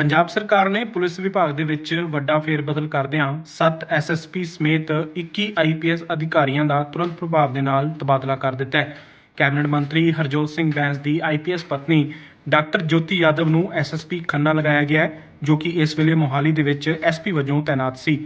ਪੰਜਾਬ ਸਰਕਾਰ ਨੇ ਪੁਲਿਸ ਵਿਭਾਗ ਦੇ ਵਿੱਚ ਵੱਡਾ ਫੇਰਬਦਲ ਕਰਦਿਆਂ 7 ਐਸਐਸਪੀ ਸਮੇਤ 21 ਆਈਪੀਐਸ ਅਧਿਕਾਰੀਆਂ ਦਾ ਤੁਰੰਤ ਪ੍ਰਭਾਵ ਦੇ ਨਾਲ ਤਬਾਦਲਾ ਕਰ ਦਿੱਤਾ ਹੈ। ਕੈਬਨਿਟ ਮੰਤਰੀ ਹਰਜੋਤ ਸਿੰਘ ਬੈਂਸ ਦੀ ਆਈਪੀਐਸ ਪਤਨੀ ਡਾਕਟਰ ਜੋਤੀ ਯਾਦਵ ਨੂੰ ਐਸਐਸਪੀ ਖੰਨਾ ਲਗਾਇਆ ਗਿਆ ਹੈ, ਜੋ ਕਿ ਇਸ ਵੇਲੇ ਮੋਹਾਲੀ ਦੇ ਵਿੱਚ ਐਸਪੀ ਵਜੋਂ ਤਾਇਨਾਤ ਸੀ।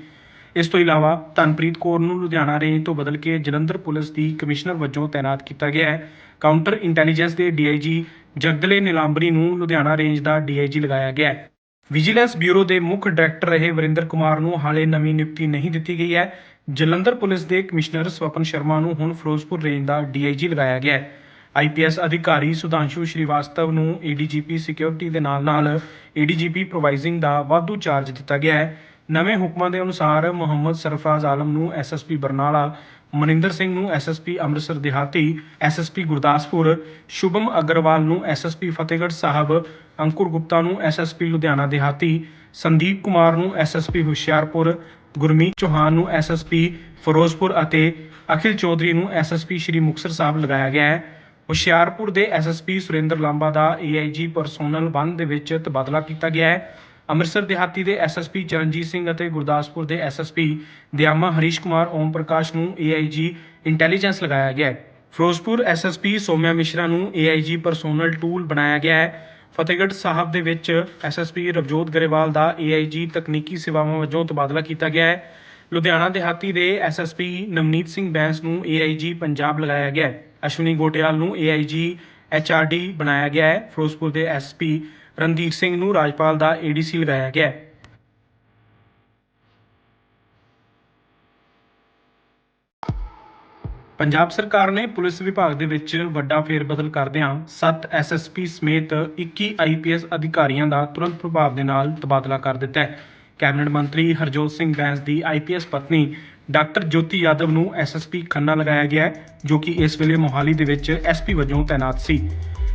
ਇਸ ਤੋਂ ਇਲਾਵਾ ਧਨਪ੍ਰੀਤ ਕੌਰ ਨੂੰ ਲੁਧਿਆਣਾ ਰੇਂਜ ਤੋਂ ਬਦਲ ਕੇ ਜਲੰਧਰ ਪੁਲਿਸ ਦੀ ਕਮਿਸ਼ਨਰ ਵਜੋਂ ਤਾਇਨਾਤ ਕੀਤਾ ਗਿਆ ਹੈ। ਕਾਊਂਟਰ ਇੰਟੈਲੀਜੈਂਸ ਦੇ ਡੀਆਈਜੀ ਜਗਦਲੇ ਨਿਲਾਂਬਰੀ ਨੂੰ ਲੁਧਿਆਣਾ ਰੇਂਜ ਦਾ ਡੀਆਈਜੀ ਲਗਾਇਆ ਗਿਆ ਹੈ। ਵਿਜੀਲੈਂਸ ਬਿਊਰੋ ਦੇ ਮੁੱਖ ਡਾਇਰੈਕਟਰ ਰਹੇ ਵਰਿੰਦਰ ਕੁਮਾਰ ਨੂੰ ਹਾਲੇ ਨਵੀਂ ਨਿਯੁਕਤੀ ਨਹੀਂ ਦਿੱਤੀ ਗਈ ਹੈ। ਜਲੰਧਰ ਪੁਲਿਸ ਦੇ ਕਮਿਸ਼ਨਰ ਸਵਪਨ ਸ਼ਰਮਾ ਨੂੰ ਹੁਣ ਫਿਰੋਜ਼ਪੁਰ ਰੇਂਜ ਦਾ ਡੀਆਈਜੀ ਲਗਾਇਆ ਗਿਆ ਹੈ। ਆਈਪੀਐਸ ਅਧਿਕਾਰੀ ਸੁਧਾਂਸ਼ੂ ਸ਼੍ਰੀਵਾਸਤਵ ਨੂੰ ਏਡੀਜੀਪੀ ਸਿਕਿਉਰਿਟੀ ਦੇ ਨਾਲ-ਨਾਲ ਏਡੀਜੀਪੀ ਪ੍ਰੋਵਾਈਜ਼ਿੰਗ ਦਾ ਵਾਧੂ ਚਾਰਜ ਦਿੱਤਾ ਗਿਆ ਹੈ। ਨਵੇਂ ਹੁਕਮਾਂ ਦੇ ਅਨੁਸਾਰ ਮੁਹੰਮਦ ਸਰਫਰਾਜ਼ ਆਲਮ ਨੂੰ ਐਸਐਸਪੀ ਬਰਨਾਲਾ, ਮਨਿੰਦਰ ਸਿੰਘ ਨੂੰ ਐਸਐਸਪੀ ਅੰਮ੍ਰਿਤਸਰ ਦਿਹਾਤੀ ਐਸਐਸਪੀ ਗੁਰਦਾਸਪੁਰ, ਸ਼ੁਭਮ ਅਗਰਵਾਲ ਨੂੰ ਐਸਐਸਪੀ ਫਤਿਹਗੜ੍ਹ ਸਾਹਿਬ, ਅੰਕੁਰ ਗੁਪਤਾ ਨੂੰ ਐਸ ਐਸ ਪੀ ਲੁਧਿਆਣਾ ਦਿਹਾਤੀ, ਸੰਦੀਪ ਕੁਮਾਰ ਨੂੰ ਐਸਐਸਪੀ ਹੁਸ਼ਿਆਰਪੁਰ, ਗੁਰਮੀਤ ਚੌਹਾਨ ਨੂੰ ਐਸ ਐੱਸ ਪੀ ਫਿਰੋਜ਼ਪੁਰ ਅਤੇ ਅਖਿਲ ਚੌਧਰੀ ਨੂੰ ਐਸਐਸਪੀ ਸ਼੍ਰੀ ਮੁਕਤਸਰ ਸਾਹਿਬ ਲਗਾਇਆ ਗਿਆ ਹੈ। ਹੁਸ਼ਿਆਰਪੁਰ ਦੇ ਐਸਐਸਪੀ ਸੁਰਿੰਦਰ ਲਾਂਬਾ ਦਾ ਏ ਆਈ ਜੀ ਪਰਸੋਨਲ 1 ਦੇ ਵਿੱਚ ਤਬਾਦਲਾ ਕੀਤਾ ਗਿਆ ਹੈ। ਅੰਮ੍ਰਿਤਸਰ ਦਿਹਾਤੀ ਦੇ ਐਸਐਸਪੀ ਚਰਨਜੀਤ ਸਿੰਘ ਅਤੇ ਗੁਰਦਾਸਪੁਰ ਦੇ ਐਸਐਸਪੀ ਦਿਆਮਾ ਹਰੀਸ਼ ਕੁਮਾਰ ਓਮ ਪ੍ਰਕਾਸ਼ ਨੂੰ ਏਆਈਜੀ ਇੰਟੈਲੀਜੈਂਸ ਲਗਾਇਆ ਗਿਆ ਹੈ। ਫਿਰੋਜ਼ਪੁਰ ਐਸਐਸਪੀ ਸੋਮਿਆ ਮਿਸ਼ਰਾ ਨੂੰ ਏਆਈਜੀ ਪਰਸੋਨਲ ਟੂਲ ਬਣਾਇਆ ਗਿਆ ਹੈ। ਫਤਿਹਗੜ੍ਹ ਸਾਹਿਬ ਦੇ ਵਿੱਚ ਐਸਐਸਪੀ ਰਵਜੋਤ ਗਰੇਵਾਲ ਦਾ ਏਆਈਜੀ ਤਕਨੀਕੀ ਸੇਵਾਵਾਂ ਵਜੋਂ ਤਬਾਦਲਾ ਕੀਤਾ ਗਿਆ ਹੈ। ਲੁਧਿਆਣਾ ਦਿਹਾਤੀ ਦੇ ਐਸਐਸਪੀ ਨਵਨੀਤ ਸਿੰਘ ਬੈਂਸ ਨੂੰ ਏਆਈਜੀ ਪੰਜਾਬ ਲਗਾਇਆ ਗਿਆ ਹੈ। ਅਸ਼ਵਨੀ ਗੋਟਿਆਲ ਨੂੰ ਏਆਈਜੀ ਐਚਆਰਡੀ ਬਣਾਇਆ ਗਿਆ ਹੈ। ਫਿਰੋਜ਼ਪੁਰ ਦੇ ਐਸਪੀ ਰਣਧੀਰ ਸਿੰਘ ਨੂੰ ਰਾਜਪਾਲ ਦਾ ਏਡੀਸੀ ਲਗਾਇਆ ਗਿਆ। ਹੈ ਪੰਜਾਬ ਸਰਕਾਰ ਨੇ ਪੁਲਿਸ ਵਿਭਾਗ ਦੇ ਵਿੱਚ ਵੱਡਾ ਫੇਰਬਦਲ ਕਰਦਿਆਂ 7 ਐਸਐਸਪੀ ਸਮੇਤ 21 ਆਈਪੀਐਸ ਅਧਿਕਾਰੀਆਂ ਦਾ ਤੁਰੰਤ ਪ੍ਰਭਾਵ ਦੇ ਨਾਲ ਤਬਾਦਲਾ ਕਰ ਦਿੱਤਾ ਹੈ। ਕੈਬਨਿਟ ਮੰਤਰੀ ਹਰਜੋਤ ਸਿੰਘ ਬੈਂਸ ਦੀ ਆਈਪੀਐਸ ਪਤਨੀ ਡਾਕਟਰ ਜੋਤੀ ਯਾਦਵ ਨੂੰ ਐਸਐਸਪੀ ਖੰਨਾ ਲਗਾਇਆ ਗਿਆ ਹੈ, ਜੋ ਕਿ ਇਸ ਵੇਲੇ ਮੋਹਾਲੀ ਦੇ ਵਿੱਚ ਐਸਪੀ ਵਜੋਂ ਤਾਇਨਾਤ ਸੀ।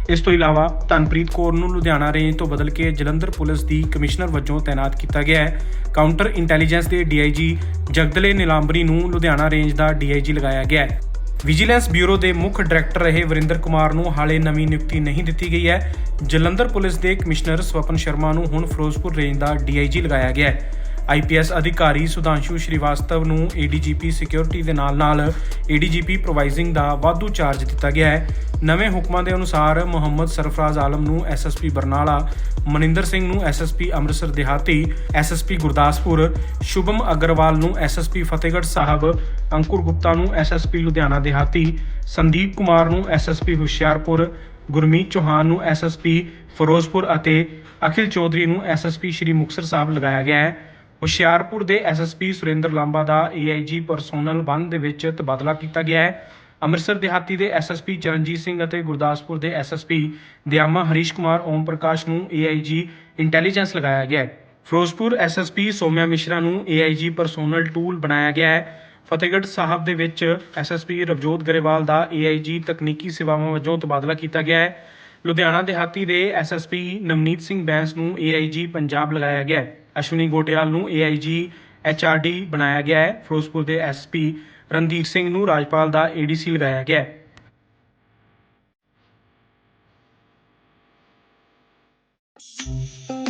ਇਸ ਤੋਂ ਇਲਾਵਾ ਧਨਪ੍ਰੀਤ ਕੌਰ ਨੂੰ ਲੁਧਿਆਣਾ ਰੇਂਜ ਤੋਂ ਬਦਲ ਕੇ ਜਲੰਧਰ ਪੁਲਿਸ ਦੀ ਕਮਿਸ਼ਨਰ ਵਜੋਂ ਤਾਇਨਾਤ ਕੀਤਾ ਗਿਆ ਹੈ। ਕਾਊਂਟਰ ਇੰਟੈਲੀਜੈਂਸ ਦੇ ਡੀਆਈਜੀ ਜਗਦਲੇ ਨਿਲਾਂਬਰੀ ਨੂੰ ਲੁਧਿਆਣਾ ਰੇਂਜ ਦਾ ਡੀਆਈਜੀ ਲਗਾਇਆ ਗਿਆ ਹੈ। ਵਿਜੀਲੈਂਸ ਬਿਊਰੋ ਦੇ ਮੁੱਖ ਡਾਇਰੈਕਟਰ ਰਹੇ ਵਰਿੰਦਰ ਕੁਮਾਰ ਨੂੰ ਹਾਲੇ ਨਵੀਂ ਨਿਯੁਕਤੀ ਨਹੀਂ ਦਿੱਤੀ ਗਈ ਹੈ। ਜਲੰਧਰ ਪੁਲਿਸ ਦੇ ਕਮਿਸ਼ਨਰ ਸਵਪਨ ਸ਼ਰਮਾ ਨੂੰ ਹੁਣ ਫਿਰੋਜ਼ਪੁਰ ਰੇਂਜ ਦਾ ਡੀਆਈਜੀ ਲਗਾਇਆ ਗਿਆ ਹੈ। ਆਈਪੀਐਸ ਅਧਿਕਾਰੀ ਸੁਧਾਂਸ਼ੂ ਸ਼੍ਰੀਵਾਸਤਵ ਨੂੰ ਏਡੀਜੀਪੀ ਸਿਕਿਉਰਿਟੀ ਦੇ ਨਾਲ-ਨਾਲ ਏਡੀਜੀਪੀ ਪ੍ਰੋਵਾਈਜ਼ਿੰਗ ਦਾ ਵਾਧੂ ਚਾਰਜ ਦਿੱਤਾ ਗਿਆ ਹੈ। ਨਵੇਂ ਹੁਕਮਾਂ ਦੇ ਅਨੁਸਾਰ ਮੁਹੰਮਦ ਸਰਫਰਾਜ਼ ਆਲਮ ਨੂੰ ਐਸਐਸਪੀ ਬਰਨਾਲਾ, ਮਨਿੰਦਰ ਸਿੰਘ ਨੂੰ ਐਸਐਸਪੀ ਅੰਮ੍ਰਿਤਸਰ ਦਿਹਾਤੀ ਐਸਐਸਪੀ ਗੁਰਦਾਸਪੁਰ, ਸ਼ੁਭਮ ਅਗਰਵਾਲ ਨੂੰ ਐਸਐਸਪੀ ਫਤਿਹਗੜ੍ਹ ਸਾਹਿਬ, ਅੰਕੁਰ ਗੁਪਤਾ ਨੂੰ ਐਸਐਸਪੀ ਲੁਧਿਆਣਾ ਦਿਹਾਤੀ, ਸੰਦੀਪ ਕੁਮਾਰ ਨੂੰ ਐਸਐਸਪੀ ਹੁਸ਼ਿਆਰਪੁਰ, ਗੁਰਮੀਤ ਚੌਹਾਨ ਨੂੰ ਐਸਐਸਪੀ ਫਿਰੋਜ਼ਪੁਰ ਅਤੇ ਅਖਿਲ ਚੌਧਰੀ ਨੂੰ ਐਸਐਸਪੀ ਸ਼੍ਰੀ ਮੁਕਤਸਰ ਸਾਹਿਬ ਲਗਾਇਆ ਗਿਆ ਹੈ। ਹੁਸ਼ਿਆਰਪੁਰ ਦੇ ਐਸਐਸਪੀ ਸੁਰਿੰਦਰ ਲਾਂਬਾ ਦਾ ਏਆਈਜੀ ਪਰਸੋਨਲ 1 ਦੇ ਵਿੱਚ ਤਬਾਦਲਾ ਕੀਤਾ ਗਿਆ ਹੈ। ਅੰਮ੍ਰਿਤਸਰ ਦਿਹਾਤੀ ਦੇ ਐਸਐਸਪੀ ਚਰਨਜੀਤ ਸਿੰਘ ਅਤੇ ਗੁਰਦਾਸਪੁਰ ਦੇ ਐਸਐਸਪੀ ਦਿਆਮਾ ਹਰੀਸ਼ ਕੁਮਾਰ ਓਮ ਪ੍ਰਕਾਸ਼ ਨੂੰ ਏਆਈਜੀ ਇੰਟੈਲੀਜੈਂਸ ਲਗਾਇਆ ਗਿਆ ਹੈ। ਫਿਰੋਜ਼ਪੁਰ ਐਸਐਸਪੀ ਸੋਮਿਆ ਮਿਸ਼ਰਾ ਨੂੰ ਏਆਈਜੀ ਪਰਸੋਨਲ ਟੂਲ ਬਣਾਇਆ ਗਿਆ ਹੈ। ਫਤਿਹਗੜ੍ਹ ਸਾਹਿਬ ਦੇ ਵਿੱਚ ਐਸਐਸਪੀ ਰਵਜੋਤ ਗਰੇਵਾਲ ਦਾ ਏਆਈਜੀ ਤਕਨੀਕੀ ਸੇਵਾਵਾਂ ਵਜੋਂ ਤਬਾਦਲਾ ਕੀਤਾ ਗਿਆ ਹੈ। ਲੁਧਿਆਣਾ ਦਿਹਾਤੀ ਦੇ ਐਸਐਸਪੀ ਨਵਨੀਤ ਸਿੰਘ ਬੈਂਸ ਨੂੰ ਏਆਈਜੀ ਪੰਜਾਬ ਲਗਾਇਆ ਗਿਆ ਹੈ। ਅਸ਼ਵਨੀ ਗੋਟਿਆਲ ਨੂੰ ਏਆਈਜੀ ਐਚਆਰਡੀ ਬਣਾਇਆ ਗਿਆ ਹੈ ਫਿਰੋਜ਼ਪੁਰ ਦੇ ਐਸਪੀ ਰਣਦੀਪ ਸਿੰਘ ਨੂੰ ਰਾਜਪਾਲ ਦਾ ਏਡੀਸੀ ਲਗਾਇਆ ਗਿਆ ਹੈ Thank.